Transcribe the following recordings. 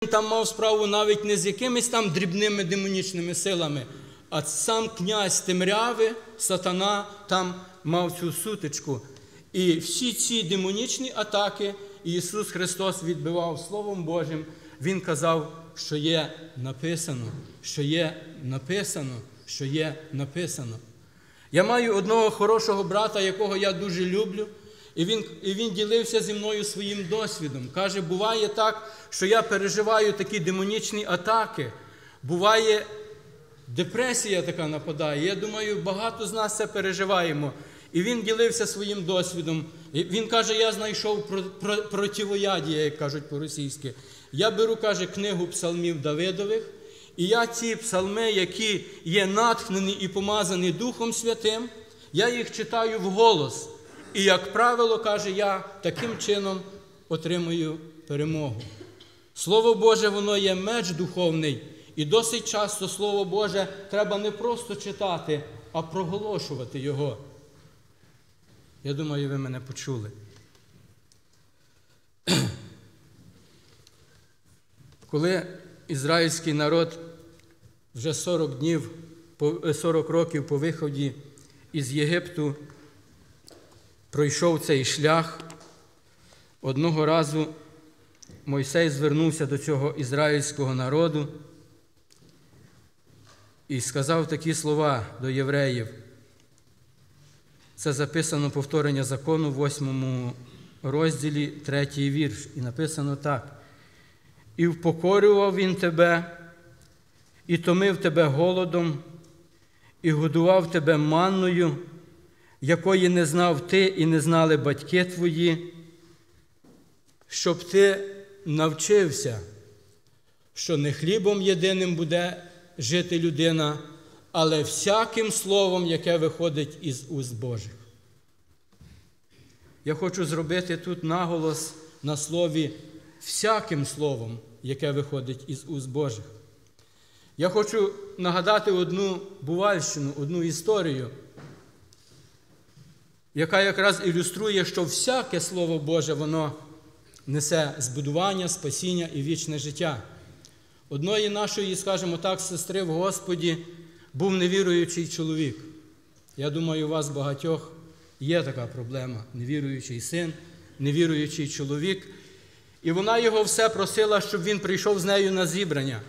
Там мав справу навіть не з якимись там дрібними демонічними силами, а сам князь темряви, сатана, там мав цю сутичку. І всі ці демонічні атаки Ісус Христос відбивав Словом Божим. Він казав, що є написано, що є написано, що є написано. Я маю одного хорошого брата, якого я дуже люблю, і він, і він ділився зі мною своїм досвідом. Каже, буває так, що я переживаю такі демонічні атаки. Буває депресія така нападає. Я думаю, багато з нас це переживаємо. І він ділився своїм досвідом. І Він каже, я знайшов про- про- противоядія, як кажуть по-російськи. Я беру, каже, книгу псалмів Давидових, і я ці псалми, які є натхнені і помазані Духом Святим, я їх читаю вголос. І, як правило, каже, я таким чином отримую перемогу. Слово Боже, воно є меч духовний, і досить часто Слово Боже треба не просто читати, а проголошувати його. Я думаю, ви мене почули. Коли ізраїльський народ вже 40 днів, е, 40 років по виході із Єгипту пройшов цей шлях, одного разу Мойсей звернувся до цього ізраїльського народу і сказав такі слова до євреїв. Це записано повторення закону в 8 розділі, третій вірш. І написано так. І впокорював він тебе, і томив тебе голодом, і годував тебе манною, якої не знав ти і не знали батьки твої, щоб ти навчився, що не хлібом єдиним буде жити людина, але всяким словом, яке виходить із уст Божих. Я хочу зробити тут наголос на слові всяким словом, яке виходить із уст Божих. Я хочу нагадати одну бувальщину, одну історію, яка якраз ілюструє, що всяке Слово Боже, воно несе збудування, спасіння і вічне життя. Одної нашої, скажімо так, сестри в Господі був невіруючий чоловік. Я думаю, у вас багатьох є така проблема невіруючий син, невіруючий чоловік. І вона його все просила, щоб він прийшов з нею на зібрання.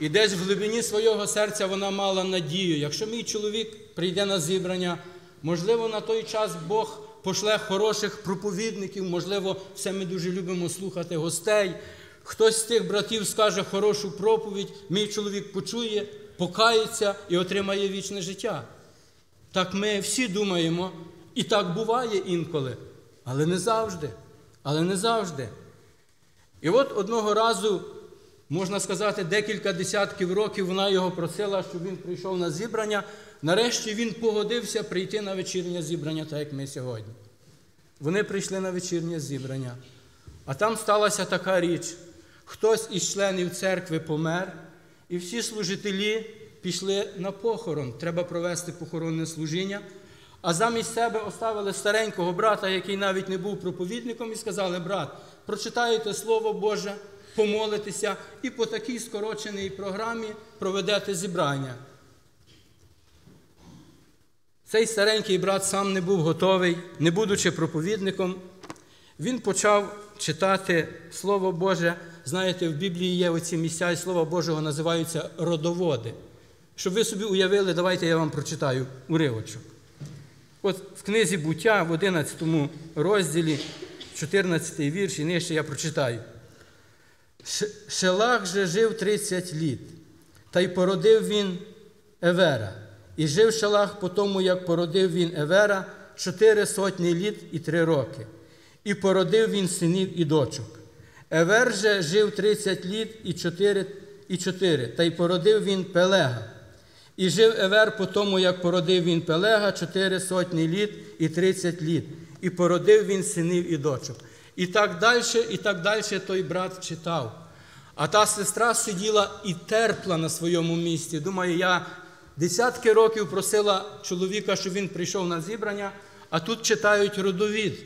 І десь в глибині свого серця вона мала надію, якщо мій чоловік прийде на зібрання, можливо, на той час Бог пошле хороших проповідників, можливо, все ми дуже любимо слухати гостей. Хтось з тих братів скаже хорошу проповідь, мій чоловік почує, покається і отримає вічне життя. Так ми всі думаємо, і так буває інколи, але не завжди. Але не завжди. І от одного разу, можна сказати, декілька десятків років вона його просила, щоб він прийшов на зібрання. Нарешті він погодився прийти на вечірнє зібрання, так як ми сьогодні. Вони прийшли на вечірнє зібрання. А там сталася така річ: хтось із членів церкви помер, і всі служителі пішли на похорон. Треба провести похоронне служіння. А замість себе оставили старенького брата, який навіть не був проповідником, і сказали: брат, прочитаєте Слово Боже, помолитеся і по такій скороченій програмі проведете зібрання. Цей старенький брат сам не був готовий, не будучи проповідником, він почав читати Слово Боже. Знаєте, в Біблії є оці місця і Слова Божого називаються родоводи. Щоб ви собі уявили, давайте я вам прочитаю уривочок. От в книзі буття в 11 розділі, 14 вірш, і нижче я прочитаю. Шелах же жив 30 літ, та й породив він Евера. І жив Шелах по тому, як породив він Евера, чотири сотні літ і три роки. І породив він синів і дочок. Евер же жив 30 літ і 4, і 4 та й породив він Пелега. І жив Евер по тому, як породив він Пелега, чотири сотні літ і тридцять літ. І породив він синів і дочок. І так далі, і так далі той брат читав. А та сестра сиділа і терпла на своєму місці. Думаю, я десятки років просила чоловіка, щоб він прийшов на зібрання, а тут читають родовід.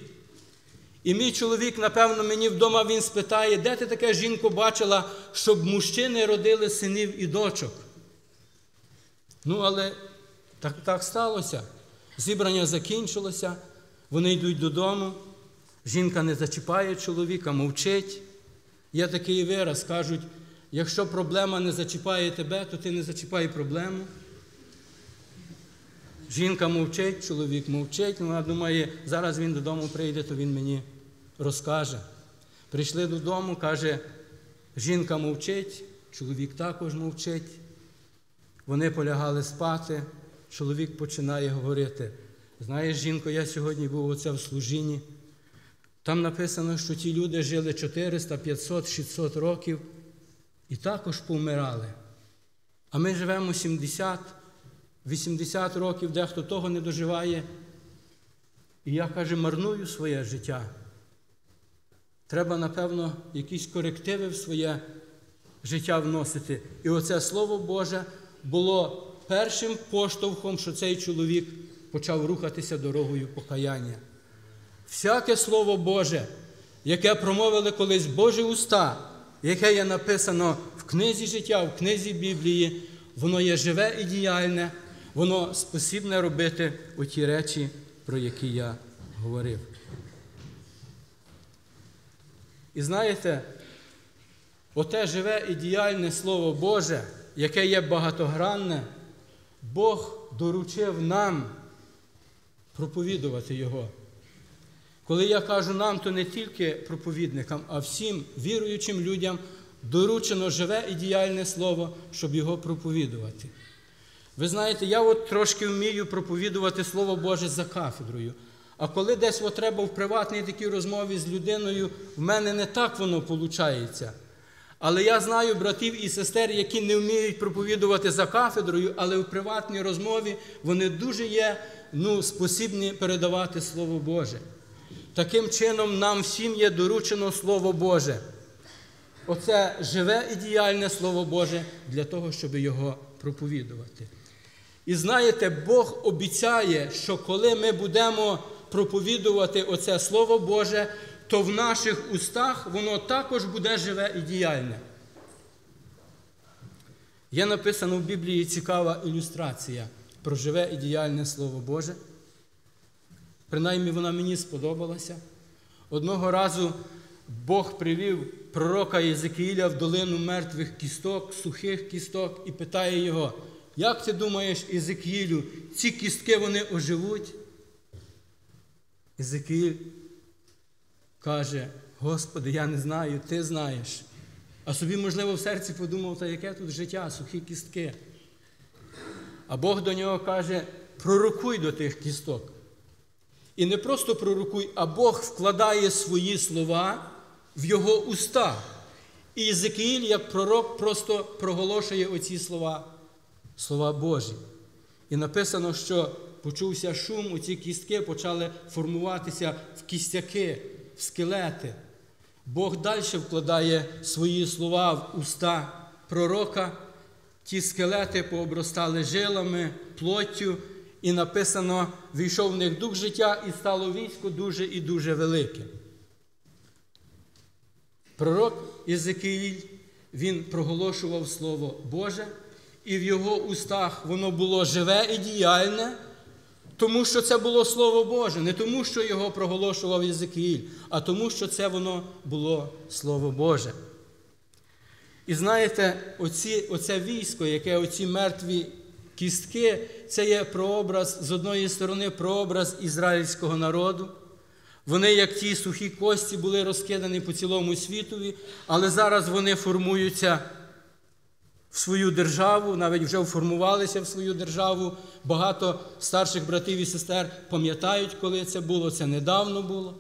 І мій чоловік, напевно, мені вдома він спитає, де ти таке жінку бачила, щоб мужчини родили синів і дочок. Ну, але так, так сталося. Зібрання закінчилося, вони йдуть додому, жінка не зачіпає чоловіка, мовчить. Є такий вираз, кажуть, якщо проблема не зачіпає тебе, то ти не зачіпай проблему. Жінка мовчить, чоловік мовчить, вона думає, зараз він додому прийде, то він мені розкаже. Прийшли додому, каже, жінка мовчить, чоловік також мовчить. Вони полягали спати, чоловік починає говорити. Знаєш, жінко, я сьогодні був оце в служінні. Там написано, що ті люди жили 400, 500, 600 років і також повмирали. А ми живемо 70, 80 років, дехто того не доживає. І я каже, марную своє життя. Треба, напевно, якісь корективи в своє життя вносити. І оце Слово Боже було першим поштовхом, що цей чоловік почав рухатися дорогою покаяння. Всяке Слово Боже, яке промовили колись Божі уста, яке є написано в книзі життя, в книзі Біблії, воно є живе і діяльне, воно спосібне робити оті речі, про які я говорив. І знаєте, оте живе і діяльне Слово Боже, яке є багатогранне, Бог доручив нам проповідувати Його. Коли я кажу нам, то не тільки проповідникам, а всім віруючим людям доручено живе і діяльне слово, щоб його проповідувати. Ви знаєте, я от трошки вмію проповідувати Слово Боже за кафедрою. А коли десь от треба в приватній такій розмові з людиною, в мене не так воно виходить. Але я знаю братів і сестер, які не вміють проповідувати за кафедрою, але в приватній розмові вони дуже є ну, спосібні передавати Слово Боже. Таким чином, нам всім є доручено Слово Боже. Оце живе і Слово Боже для того, щоб його проповідувати. І знаєте, Бог обіцяє, що коли ми будемо проповідувати оце Слово Боже, то в наших устах воно також буде живе і діяльне. Є написано в Біблії цікава ілюстрація про живе і діяльне Слово Боже. Принаймні вона мені сподобалася. Одного разу Бог привів пророка Єзекіїля в долину мертвих кісток, сухих кісток, і питає його, як ти думаєш, Єзекіїлю, ці кістки вони оживуть? Єзекіїль каже, Господи, я не знаю, ти знаєш. А собі, можливо, в серці подумав, та яке тут життя, сухі кістки. А Бог до нього каже, пророкуй до тих кісток. І не просто пророкуй, а Бог вкладає свої слова в його уста. І Єзекіїль, як пророк, просто проголошує оці слова, слова Божі. І написано, що почувся шум, оці кістки почали формуватися в кістяки, в скелети. Бог далі вкладає свої слова в уста пророка. Ті скелети пообростали жилами, плоттю, і написано, війшов в них дух життя і стало військо дуже і дуже велике. Пророк Єзекиїль, він проголошував Слово Боже, і в його устах воно було живе і діяльне, тому що це було Слово Боже, не тому, що його проголошував Єзекиїль, а тому, що це воно було Слово Боже. І знаєте, оці, оце військо, яке оці мертві кістки, це є прообраз, з одної сторони, прообраз ізраїльського народу. Вони, як ті сухі кості, були розкидані по цілому світові, але зараз вони формуються свою державу, навіть вже формувалися в свою державу. Багато старших братів і сестер пам'ятають, коли це було, це недавно було.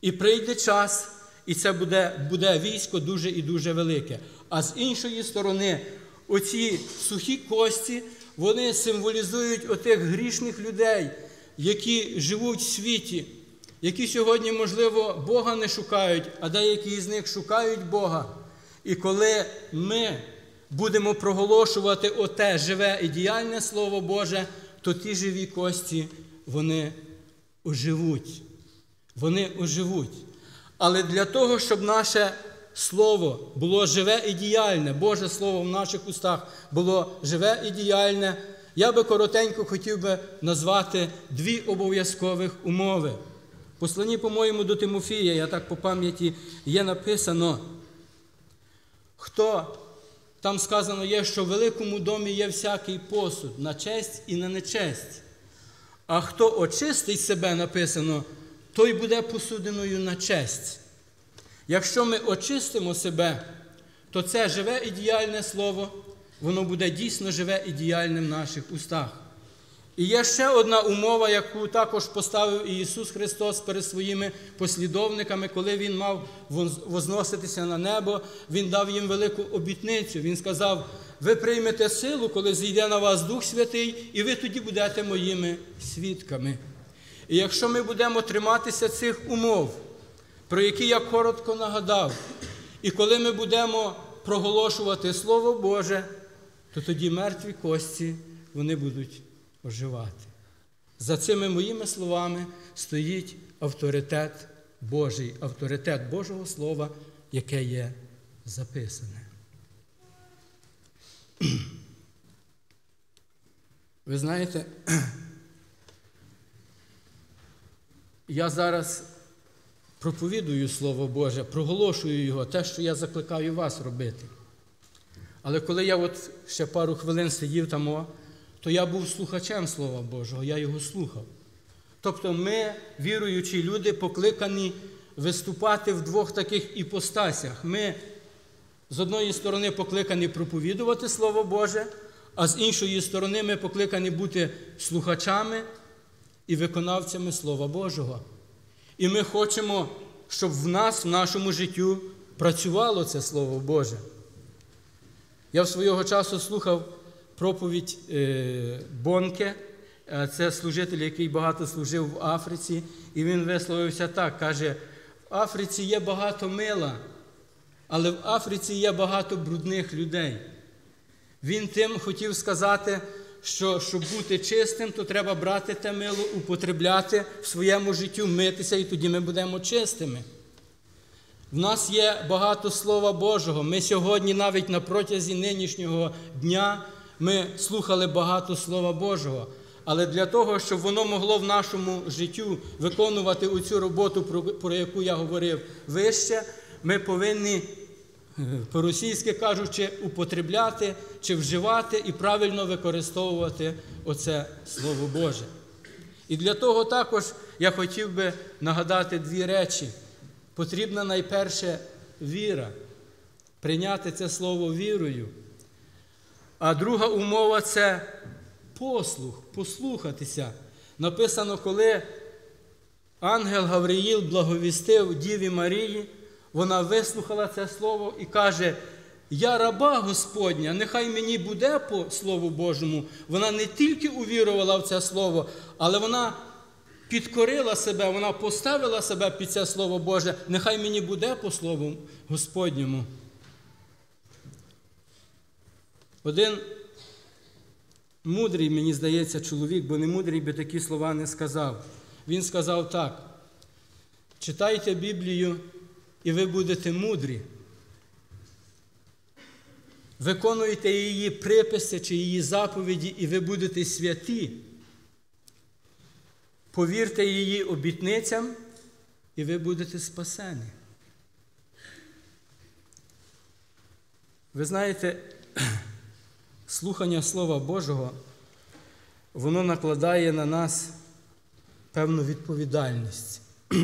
І прийде час, і це буде, буде військо дуже і дуже велике. А з іншої сторони, оці сухі кості, вони символізують отих грішних людей, які живуть в світі, які сьогодні, можливо, Бога не шукають, а деякі з них шукають Бога. І коли ми будемо проголошувати оте живе і діяльне Слово Боже, то ті живі кості, вони оживуть. вони оживуть. Але для того, щоб наше Слово було живе і діяльне, Боже Слово в наших устах було живе і діяльне, я би коротенько хотів би назвати дві обов'язкових умови. В посланні, по-моєму, до Тимофія, я так по пам'яті є написано, хто там сказано є, що в великому домі є всякий посуд на честь і на нечесть. А хто очистить себе, написано, той буде посудиною на честь. Якщо ми очистимо себе, то це живе і діяльне слово, воно буде дійсно живе і діяльне в наших устах. І є ще одна умова, яку також поставив Ісус Христос перед своїми послідовниками, коли Він мав возноситися на небо, Він дав їм велику обітницю. Він сказав: ви приймете силу, коли зійде на вас Дух Святий, і ви тоді будете моїми свідками. І якщо ми будемо триматися цих умов, про які я коротко нагадав, і коли ми будемо проголошувати Слово Боже, то тоді мертві кості вони будуть оживати. За цими моїми словами стоїть авторитет Божий, авторитет Божого Слова, яке є записане. Ви знаєте, я зараз проповідую Слово Боже, проголошую його, те, що я закликаю вас робити. Але коли я от ще пару хвилин сидів там, то я був слухачем Слова Божого, я його слухав. Тобто ми, віруючі люди, покликані виступати в двох таких іпостасях. Ми з одної сторони покликані проповідувати Слово Боже, а з іншої сторони ми покликані бути слухачами і виконавцями Слова Божого. І ми хочемо, щоб в нас, в нашому життю, працювало це Слово Боже. Я в свого часу слухав проповідь е, Бонке, це служитель, який багато служив в Африці, і він висловився так: каже: в Африці є багато мила, але в Африці є багато брудних людей. Він тим хотів сказати, що щоб бути чистим, то треба брати те мило, употребляти в своєму життю, митися, і тоді ми будемо чистими. В нас є багато Слова Божого. Ми сьогодні, навіть на протязі нинішнього дня, ми слухали багато Слова Божого. Але для того, щоб воно могло в нашому життю виконувати оцю роботу, про, яку я говорив вище, ми повинні, по-російськи кажучи, употребляти чи вживати і правильно використовувати оце Слово Боже. І для того також я хотів би нагадати дві речі. Потрібна найперше віра, прийняти це слово вірою. А друга умова це послух, послухатися. Написано, коли ангел Гавриїл благовістив Діві Марії, вона вислухала це слово і каже: Я раба Господня, нехай мені буде по Слову Божому. Вона не тільки увірувала в це слово, але вона підкорила себе, вона поставила себе під це Слово Боже, нехай мені буде по Слову Господньому. Один мудрий, мені здається, чоловік, бо не мудрий би такі слова не сказав. Він сказав так: читайте Біблію, і ви будете мудрі. Виконуйте її приписи чи її заповіді, і ви будете святі. Повірте її обітницям, і ви будете спасені. Ви знаєте, слухання Слова Божого, воно накладає на нас певну відповідальність.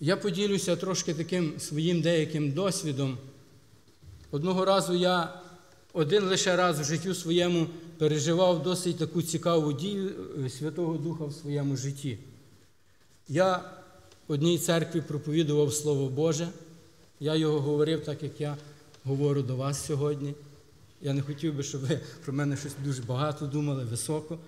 Я поділюся трошки таким своїм деяким досвідом. Одного разу я один лише раз в життю своєму переживав досить таку цікаву дію е, Святого Духа в своєму житті. Я в одній церкві проповідував Слово Боже. Я його говорив так, як я говорю до вас сьогодні. Я не хотів би, щоб ви про мене щось дуже багато думали, високо.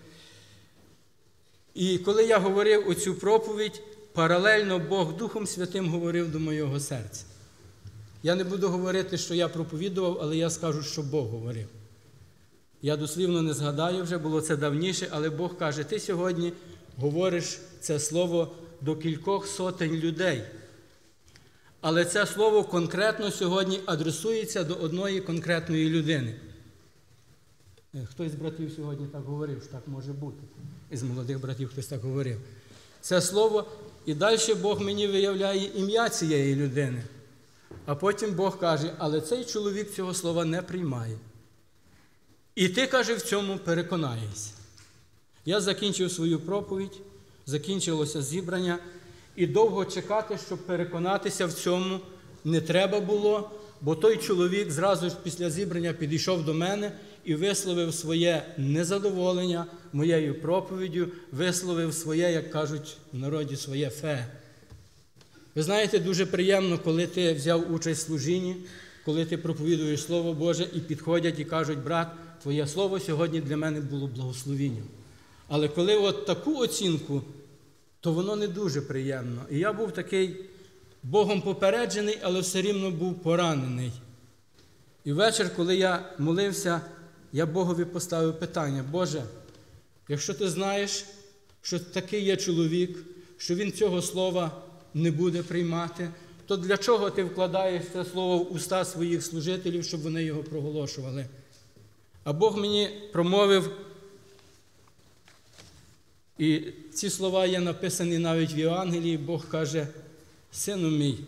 І коли я говорив оцю проповідь, паралельно Бог Духом Святим говорив до моєго серця. Я не буду говорити, що я проповідував, але я скажу, що Бог говорив. Я дослівно не згадаю вже, було це давніше, але Бог каже: ти сьогодні говориш це слово до кількох сотень людей. Але це слово конкретно сьогодні адресується до одної конкретної людини. Е, Хтось з братів сьогодні так говорив, що так може бути. Із молодих братів хтось так говорив. Це слово, і далі Бог мені виявляє ім'я цієї людини. А потім Бог каже, але цей чоловік цього слова не приймає. І ти, каже, в цьому переконаєшся. Я закінчив свою проповідь, закінчилося зібрання, і довго чекати, щоб переконатися в цьому, не треба було, бо той чоловік зразу ж після зібрання підійшов до мене і висловив своє незадоволення моєю проповіддю, висловив своє, як кажуть в народі, своє фе. Ви знаєте, дуже приємно, коли ти взяв участь в служінні, коли ти проповідуєш Слово Боже і підходять і кажуть, брат, твоє слово сьогодні для мене було благословенням. Але коли от таку оцінку, то воно не дуже приємно. І я був такий Богом попереджений, але все рівно був поранений. І ввечір, коли я молився, я Богові поставив питання: Боже, якщо ти знаєш, що такий є чоловік, що він цього слова не буде приймати, то для чого ти вкладаєш це слово в уста своїх служителів, щоб вони його проголошували? А Бог мені промовив, і ці слова є написані навіть в Євангелії, Бог каже, сину мій,